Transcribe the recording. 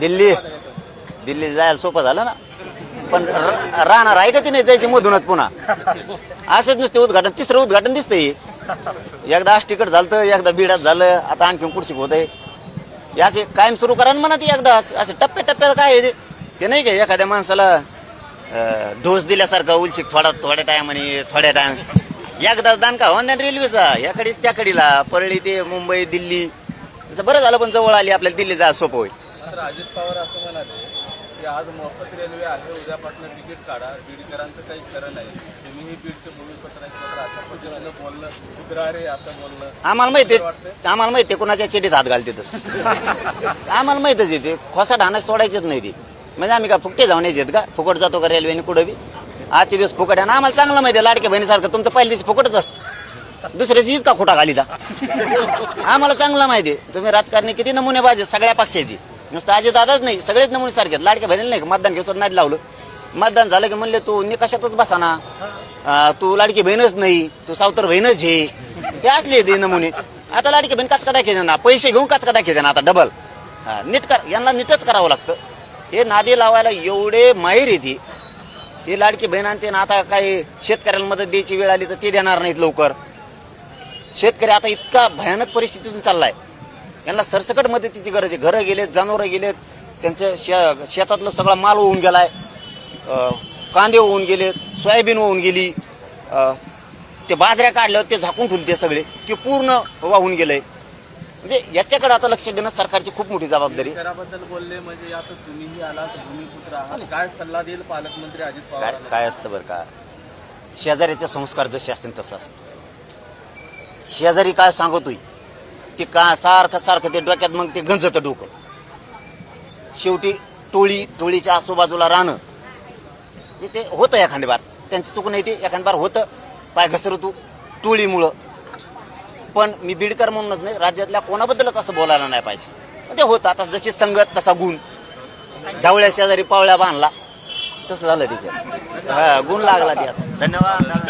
दिल्ली. दिल्ली जायला सोपं झालं ना. पण राहणार आहे का ती नाही जायची मधूनच पुन्हा? असेच नुसते उद्घाटन तिसरं उद्घाटन दिसतंय. एकदा आष्टीकट झालं एकदा बिडात झालं आता आणखी कुठशी होत आहे? असे कायम सुरू करा म्हणा ती एकदा असे टप्प्या टप्प्यात काय आहे ते? नाही का एखाद्या माणसाला डोस दिल्यासारखा उलशिक थोडा थोड्या टायमाने थोड्या टाइम एकदाच दान का हो ना रेल्वेचा? याकडेच त्याकडीला परळी ते मुंबई दिल्ली. तसं बरं झालं पण जवळ आली आपल्याला दिल्ली जा सोपं होईल. मात्र अजित पवार असं म्हणाले की आज मोफत रेल्वे आहे उद्यापासून तिकीट काढा. बीडकरांचं काही खरं नाही. तुम्हीही बीडचं भूमिपत्र पद्धतीनं उद्रारे असं आम्हाला माहिती आहे आम्हाला माहिती कोणाच्या चेटीत हात घालते तसं. आम्हाला माहितच येते खोसा ढाणं सोडायचेच नाही ते. म्हणजे आम्ही का फुकटे जाऊन यायचे का? फुकट जातो का रेल्वेने कुठं बी? आजचे दिवस फुकट आहे आणि आम्हाला चांगलं माहिती आहे लाडक्या बहिणीसारखं. तुमचं पहिल्या दिवशी फुकटच असतं. दुसऱ्याची इतका खोटा घालीता. आम्हाला चांगलं माहिती आहे. तुम्ही राजकारणी किती नमुने पाहिजे सगळ्या पक्षाची. नुसतं आजी दादाच नाही सगळेच नमुने सारखे आहेत. लाडक्या बहिणीला नाही मतदान घेऊन नाही लावलं? मतदान झालं की म्हणले तू निकषातच बसा ना तू लाडकी बहीणच नाही तू सावतर बहीणच हे ते असले ते नमुने. आता लाडकी बहीण काच कदा ना पैसे घेऊन काच कदा ना आता डबल नीट कर यांना नीटच करावं लागतं. हे नादी लावायला एवढे माहीर येते हे लाडकी बहीण आणते ना आता काही शेतकऱ्याला मदत द्यायची वेळ आली तर ते देणार नाहीत लवकर. शेतकरी आता इतका भयानक परिस्थितीतून चाललाय. त्यांना सरसकट मदतीची गरज आहे. घरं गेलेत जनावरं गेलेत त्यांचं शे शेतातलं सगळा माल होऊन गेलाय. अं, कांदे होऊन गेलेत सोयाबीन होऊन गेली. ते बाजऱ्या काढल्या ते झाकून ठेवले सगळे. ते पूर्ण वाहून गेलंय. म्हणजे याच्याकडे आता लक्ष देणं सरकारची खूप मोठी जबाबदारी. बोलले म्हणजे आता तुम्हीही काय सल्ला देईल पालकमंत्री अजित काय पवारांना? काय असतं बरं का? शेजाऱ्याचे संस्कार जसे असतील तसं असतं. शेजारी काय सांगतोय? ते का सारखं सारखं ते डोक्यात मग ते गंजतं डोकं. शेवटी टोळी टोळीच्या आजूबाजूला राहणं हे ते होतं एखादी बार. त्यांचं चुकून नाही ते एखादी बार होतं. पाय घसरतो टोळीमुळं. पण मी बीडकर म्हणूनच नाही राज्यातल्या कोणाबद्दलच असं बोलायला नाही पाहिजे. ते होतं. आता जशी संगत तसा गुण. ढवळ्या शेजारी पावळ्या बांधला. तसं झालं तिथे. हा गुण लागला ते आता धन्यवाद.